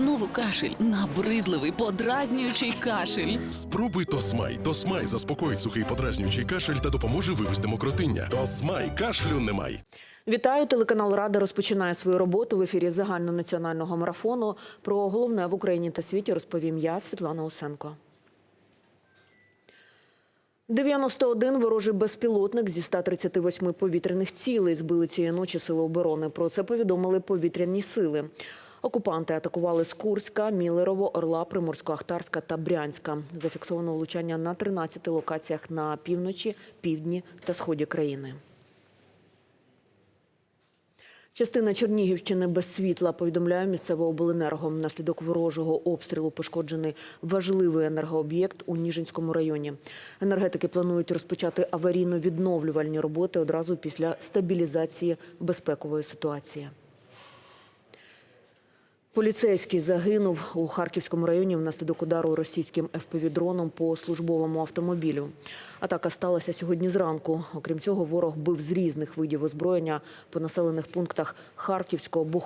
Знову кашель, набридливий, подразнюючий кашель. Спробуй Тосмай. Тосмай заспокоїть сухий подразнюючий кашель та допоможе вивести мокротиння. Тосмай кашлю немає. Вітаю, телеканал Рада розпочинає свою роботу в ефірі загальнонаціонального марафону. Про головне в Україні та світі розповім я, Світлана Осенко. 91 ворожий безпілотник зі 138 повітряних цілей збили цієї ночі сили оборони. Про це повідомили повітряні сили. Окупанти атакували з Курська, Мілерово, Орла, Приморсько-Ахтарська та Брянська. Зафіксовано влучання на 13 локаціях на півночі, півдні та сході країни. Частина Чернігівщини без світла, повідомляє місцеве обленерго. Внаслідок ворожого обстрілу пошкоджений важливий енергооб'єкт у Ніжинському районі. Енергетики планують розпочати аварійно-відновлювальні роботи одразу після стабілізації безпекової ситуації. Поліцейський загинув у Харківському районі внаслідок удару російським ФПВ-дроном по службовому автомобілю. Атака сталася сьогодні зранку. Окрім цього, ворог бив з різних видів озброєння по населених пунктах Харківського,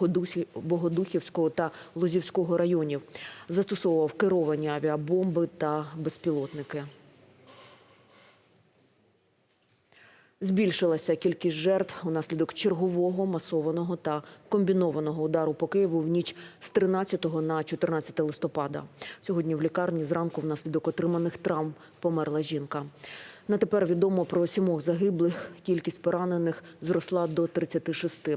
Богодухівського та Лозівського районів. Застосовував керовані авіабомби та безпілотники. Збільшилася кількість жертв унаслідок чергового масованого та комбінованого удару по Києву в ніч з 13 на 14 листопада. Сьогодні в лікарні зранку внаслідок отриманих травм померла жінка. На тепер відомо про сімох загиблих. Кількість поранених зросла до 36.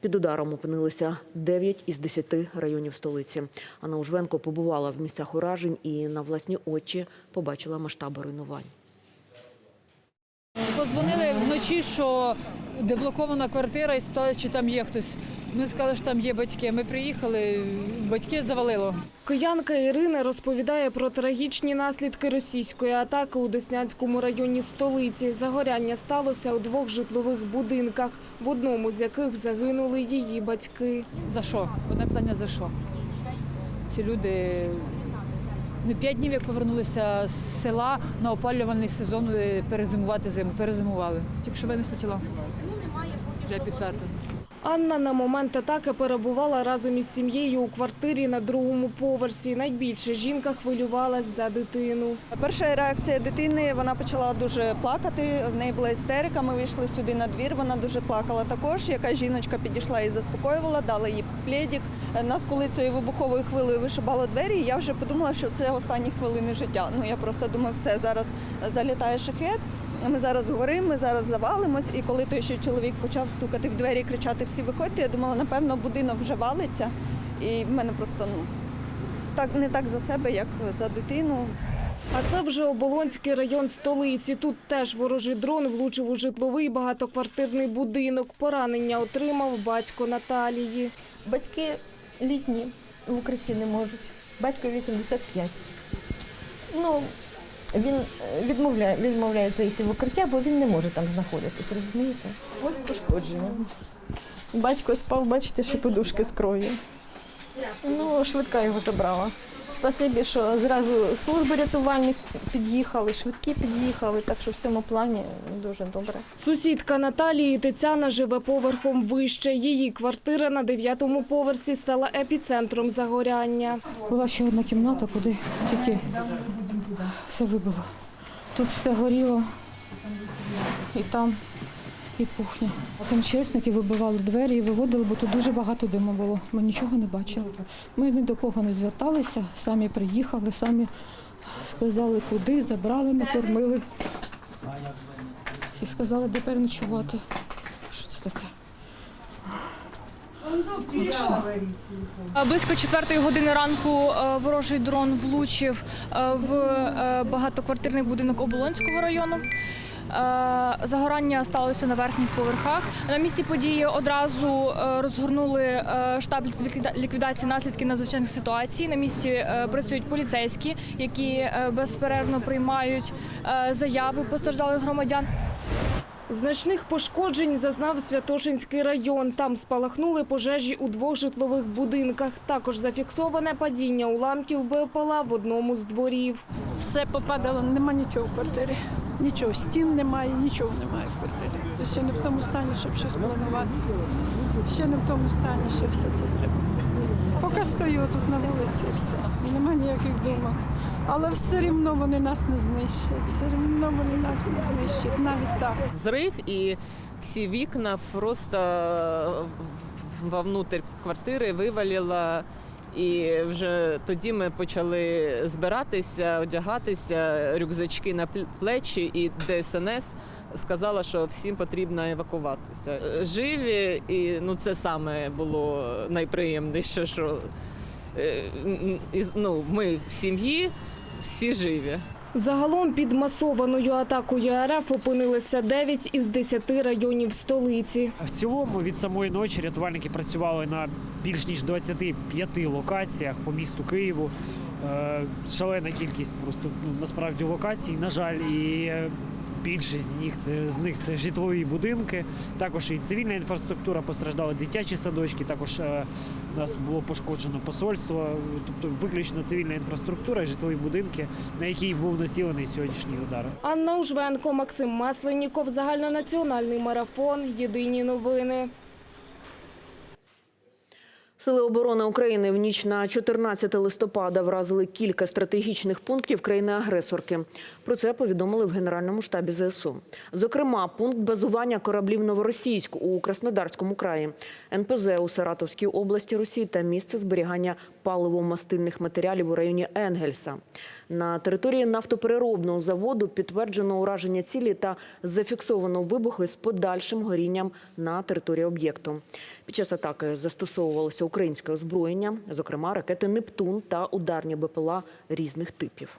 Під ударом опинилися 9 із 10 районів столиці. Анна Ужвенко побувала в місцях уражень і на власні очі побачила масштаби руйнувань. Позвонили вночі, що деблокована квартира і спитали, чи там є хтось. Ми сказали, що там є батьки. Ми приїхали, батьки завалило. Киянка Ірина розповідає про трагічні наслідки російської атаки у Деснянському районі столиці. Загоряння сталося у двох житлових будинках, в одному з яких загинули її батьки. За що? Одне питання за що? Ці люди п'ять днів, як повернулися з села на опалювальний сезон е, перезимувати зиму. Перезимували. Тільки що винесли тіло. Для підтвердження. Анна на момент атаки перебувала разом із сім'єю у квартирі на другому поверсі. Найбільше жінка хвилювалась за дитину. Перша реакція дитини вона почала дуже плакати. В неї була істерика. Ми вийшли сюди на двір. Вона дуже плакала також. Яка жіночка підійшла і заспокоювала, дала їй плєдік. Нас, коли цією вибуховою хвилею вишибало двері, я вже подумала, що це останні хвилини життя. Ну я просто думаю, все зараз залітає шахет. Ми зараз говоримо, ми зараз завалимось. І коли той ще чоловік почав стукати в двері і кричати Всі виходьте, я думала, напевно, будинок вже валиться. І в мене просто ну так не так за себе, як за дитину. А це вже Оболонський район столиці. Тут теж ворожий дрон влучив у житловий багатоквартирний будинок. Поранення отримав батько Наталії. Батьки літні в укритті не можуть. Батько 85. Ну, він е, відмовляє, відмовляє зайти в укриття, бо він не може там знаходитись, розумієте? Ось пошкодження. Батько спав, бачите, ще подушки з кров'ю. Ну, швидка його забрала. Спасибі, що зразу служби рятувальних під'їхали, швидкі під'їхали, так що в цьому плані дуже добре. Сусідка Наталії Тетяна живе поверхом вище. Її квартира на дев'ятому поверсі стала епіцентром загоряння. Була ще одна кімната, куди тільки все вибило. Тут все горіло, і там, і кухня. МЧСники вибивали двері і виводили, бо тут дуже багато диму було. Ми нічого не бачили. Ми ні до кого не зверталися, самі приїхали, самі сказали, куди, забрали, накормили. І сказали, де переночувати. Що це таке? Близько четвертої години ранку е, ворожий дрон влучив е, в е, багатоквартирний будинок Оболонського району. Загорання сталося на верхніх поверхах. На місці події одразу розгорнули штаб з ліквідації наслідків надзвичайних ситуацій. На місці працюють поліцейські, які безперервно приймають заяви постраждалих громадян. Значних пошкоджень зазнав Святошинський район. Там спалахнули пожежі у двох житлових будинках. Також зафіксоване падіння уламків БПЛА в одному з дворів. Все попадало, нема нічого в квартирі. Нічого, стін немає, нічого немає в квартирі. Це ще не в тому стані, щоб щось планувати. Ще не в тому стані, що все це треба. Поки стою тут на вулиці, все. Нема ніяких думок. Але все рівно вони нас не знищать. Все рівно вони нас не знищать. Навіть так. зрив і всі вікна просто вовнутрь квартири вивалило. І вже тоді ми почали збиратися, одягатися, рюкзачки на пл- плечі, і ДСНС сказала, що всім потрібно евакуватися. Живі, і ну це саме було найприємніше, що е, ну, ми в сім'ї, всі живі. Загалом під масованою атакою РФ опинилися 9 із 10 районів столиці. В цілому від самої ночі рятувальники працювали на більш ніж 25 локаціях по місту Києву. Е, Шалена кількість просто ну, насправді локацій. На жаль, і е, більшість з них це з них це житлові будинки. Також і цивільна інфраструктура постраждали дитячі садочки. Також е, у нас було пошкоджено посольство, тобто виключно цивільна інфраструктура і житлові будинки, на які був націлений сьогоднішній удар. Анна Ужвенко, Максим Масленіков, загальнонаціональний марафон. Єдині новини. Сили оборони України в ніч на 14 листопада вразили кілька стратегічних пунктів країни-агресорки. Про це повідомили в Генеральному штабі ЗСУ. Зокрема, пункт базування кораблів Новоросійськ у Краснодарському краї, НПЗ у Саратовській області Росії та місце зберігання паливо-мастильних матеріалів у районі Енгельса. На території нафтопереробного заводу підтверджено ураження цілі та зафіксовано вибухи з подальшим горінням на території об'єкту. Під час атаки застосовувалося українське озброєння, зокрема ракети Нептун та ударні БПЛА різних типів.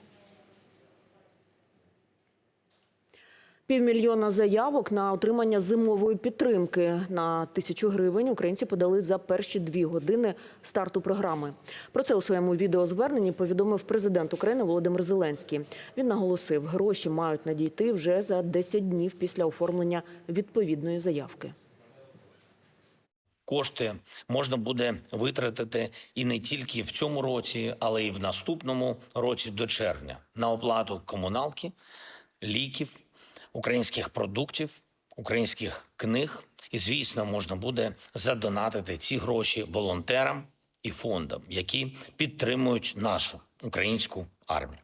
Півмільйона заявок на отримання зимової підтримки на тисячу гривень українці подали за перші дві години старту програми. Про це у своєму відеозверненні повідомив президент України Володимир Зеленський. Він наголосив, гроші мають надійти вже за 10 днів після оформлення відповідної заявки. Кошти можна буде витратити і не тільки в цьому році, але й в наступному році до червня на оплату комуналки, ліків, українських продуктів, українських книг. І, звісно, можна буде задонатити ці гроші волонтерам і фондам, які підтримують нашу українську армію.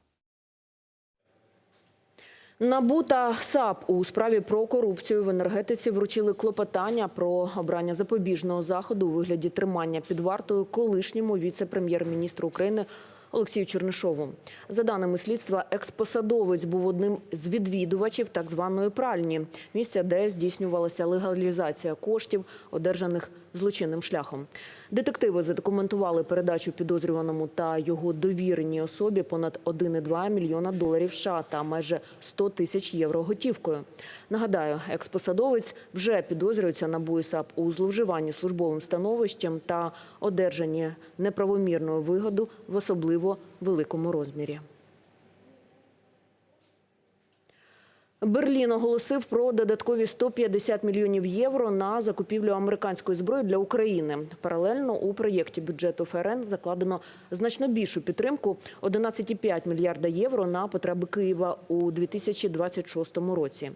НАБУ та САП у справі про корупцію в енергетиці вручили клопотання про обрання запобіжного заходу у вигляді тримання під вартою колишньому віце-прем'єр-міністру України Олексію Чернишову. За даними слідства, експосадовець був одним з відвідувачів так званої пральні, місця, де здійснювалася легалізація коштів, одержаних злочинним шляхом. Детективи задокументували передачу підозрюваному та його довіреній особі понад 1,2 мільйона доларів США та майже 100 тисяч євро готівкою. Нагадаю, експосадовець вже підозрюється на САП у зловживанні службовим становищем та одержанні неправомірної вигоду в особливо великому розмірі. Берлін оголосив про додаткові 150 мільйонів євро на закупівлю американської зброї для України. Паралельно у проєкті бюджету ФРН закладено значно більшу підтримку 11,5 мільярда євро на потреби Києва у 2026 році.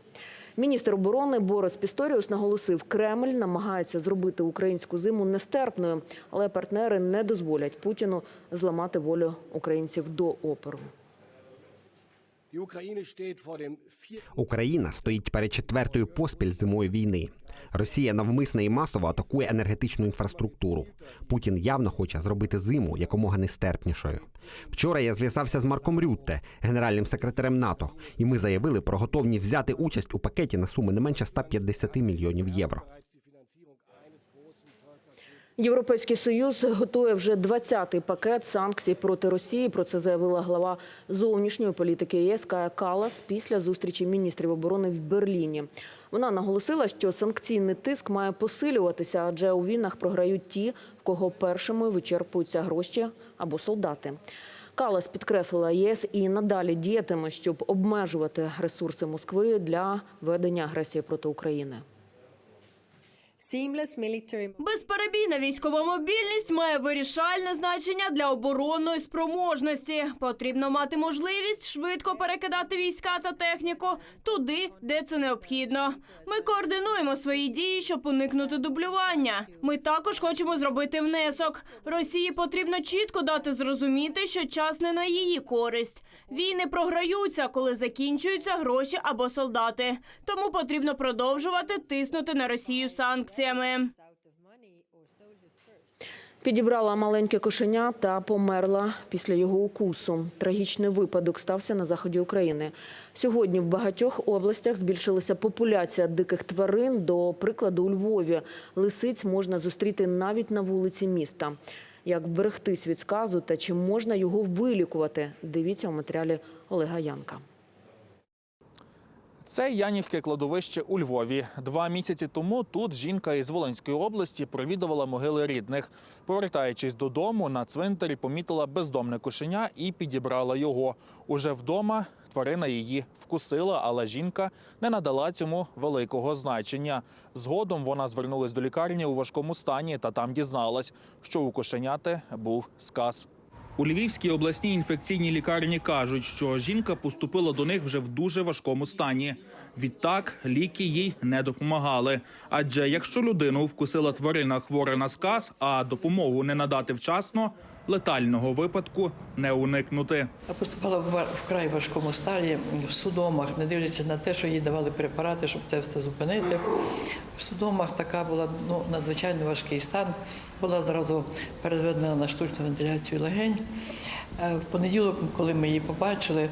Міністр оборони Борис Пісторіус наголосив, Кремль намагається зробити українську зиму нестерпною, але партнери не дозволять Путіну зламати волю українців до опору. Україна стоїть перед четвертою поспіль зимою війни. Росія навмисно і масово атакує енергетичну інфраструктуру. Путін явно хоче зробити зиму якомога нестерпнішою. Вчора я зв'язався з Марком Рютте, генеральним секретарем НАТО, і ми заявили про готовність взяти участь у пакеті на суму не менше 150 мільйонів євро. Європейський союз готує вже 20-й пакет санкцій проти Росії. Про це заявила глава зовнішньої політики ЄС Кая Калас після зустрічі міністрів оборони в Берліні. Вона наголосила, що санкційний тиск має посилюватися, адже у війнах програють ті, в кого першими вичерпуються гроші або солдати. Калас підкреслила ЄС і надалі діятиме, щоб обмежувати ресурси Москви для ведення агресії проти України. Безперебійна військова мобільність має вирішальне значення для оборонної спроможності. Потрібно мати можливість швидко перекидати війська та техніку туди, де це необхідно. Ми координуємо свої дії, щоб уникнути дублювання. Ми також хочемо зробити внесок. Росії потрібно чітко дати зрозуміти, що час не на її користь. Війни програються, коли закінчуються гроші або солдати. Тому потрібно продовжувати тиснути на Росію санкціями. Підібрала маленьке кошеня та померла після його укусу. Трагічний випадок стався на заході України. Сьогодні в багатьох областях збільшилася популяція диких тварин. До прикладу, у Львові лисиць можна зустріти навіть на вулиці міста. Як берегтись від сказу та чи можна його вилікувати? Дивіться у матеріалі Олега Янка. Це Янівське кладовище у Львові. Два місяці тому тут жінка із Волинської області провідувала могили рідних. Повертаючись додому, на цвинтарі помітила бездомне кошеня і підібрала його. Уже вдома тварина її вкусила, але жінка не надала цьому великого значення. Згодом вона звернулась до лікарні у важкому стані та там дізналась, що у кошеняти був сказ. У Львівській обласній інфекційній лікарні кажуть, що жінка поступила до них вже в дуже важкому стані. Відтак ліки їй не допомагали. Адже якщо людину вкусила тварина хвора на сказ, а допомогу не надати вчасно, летального випадку не уникнути. Я поступала в вкрай важкому стані в судомах, не дивлячись на те, що їй давали препарати, щоб це все зупинити. В судомах така була ну, надзвичайно важкий стан. Була зразу переведена на штучну вентиляцію легень. Е, В понеділок, коли ми її побачили,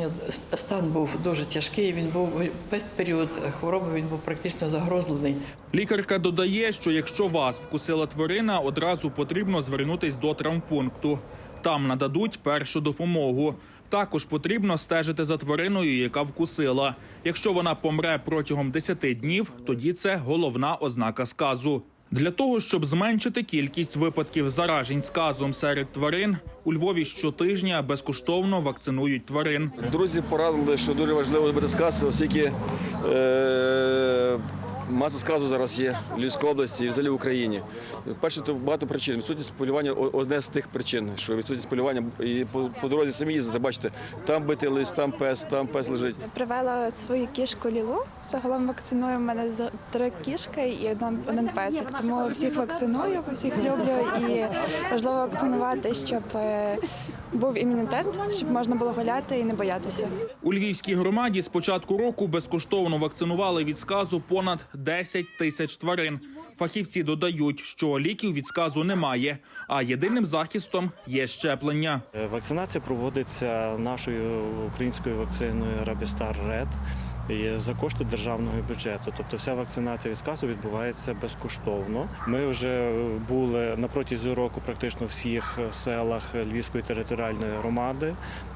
е, стан був дуже тяжкий. Він був весь період хвороби, він був практично загрозливий. Лікарка додає, що якщо вас вкусила тварина, одразу потрібно звернутись до травмпункту. Там нададуть першу допомогу. Також потрібно стежити за твариною, яка вкусила. Якщо вона помре протягом 10 днів, тоді це головна ознака сказу. Для того щоб зменшити кількість випадків заражень сказом серед тварин, у Львові щотижня безкоштовно вакцинують тварин. Друзі порадили, що дуже важливо буде сказ, оскільки е, маса сказу зараз є в Львівській області і взагалі в Україні. Перше, то багато причин. Відсутність полювання одне з тих причин, що відсутність полювання і по, по дорозі самі їздите, бачите, там битий лист, там пес, там пес лежить. Привела свою кішку Лілу. Загалом вакциную. У мене три кішки і один, один песик. Тому всіх вакциную, всіх люблю і важливо вакцинувати, щоб е, був імунітет, щоб можна було гуляти і не боятися. У львівській громаді з початку року безкоштовно вакцинували від сказу понад 10 тисяч тварин. Фахівці додають, що ліків від сказу немає, а єдиним захистом є щеплення. Е, Вакцинація проводиться нашою українською вакциною Рабістар Ред за кошти державного бюджету. Тобто вся вакцинація від сказу відбувається безкоштовно. Ми вже були на протязі року практично всіх селах Львівської територіальної громади.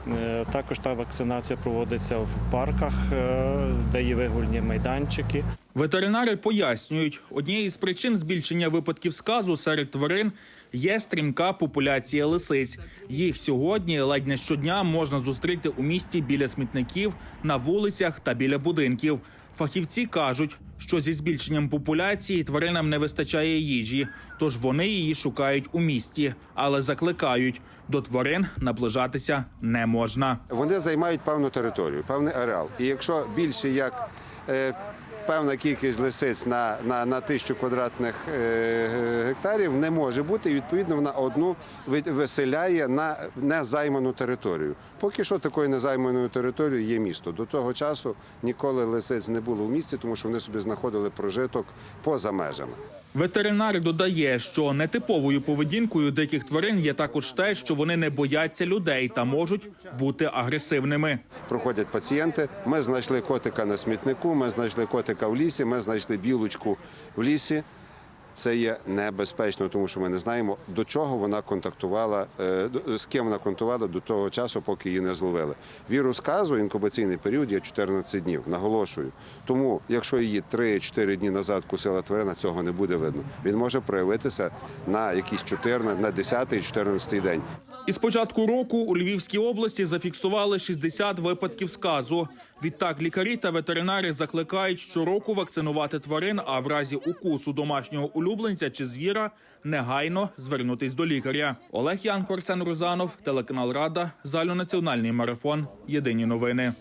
Е, Також та вакцинація проводиться в парках, е, де є вигульні майданчики. Ветеринари пояснюють, однією з причин збільшення випадків сказу серед тварин є стрімка популяція лисиць. Їх сьогодні ледь не щодня можна зустріти у місті біля смітників, на вулицях та біля будинків. Фахівці кажуть, що зі збільшенням популяції тваринам не вистачає їжі, тож вони її шукають у місті, але закликають до тварин наближатися не можна. Вони займають певну територію, певний ареал. І якщо більше як е, певна кількість лисиць на, на, на тисячу квадратних е, гектарів не може бути, і відповідно вона одну ви- виселяє на незайману територію. Поки що такою незайманою територією є місто. До того часу ніколи лисиць не було в місті, тому що вони собі знаходили прожиток поза межами. Ветеринар додає, що нетиповою поведінкою диких тварин є також те, що вони не бояться людей та можуть бути агресивними. Проходять пацієнти. Ми знайшли котика на смітнику, ми знайшли котика в лісі, ми знайшли білочку в лісі. Це є небезпечно, тому що ми не знаємо, до чого вона контактувала, е, з ким вона контактувала до того часу, поки її не зловили. Вірус казу, інкубаційний період є 14 днів. Наголошую. Тому, якщо її 3-4 дні назад кусила тварина, цього не буде видно. Він може проявитися на якісь 14, на 10-14 день. Із початку року у Львівській області зафіксували 60 випадків сказу. Відтак лікарі та ветеринари закликають щороку вакцинувати тварин, а в разі укусу домашнього улюбленця чи звіра негайно звернутись до лікаря. Олег Янко, Арсен Рузанов, телеканал Рада, залю національний марафон. Єдині новини.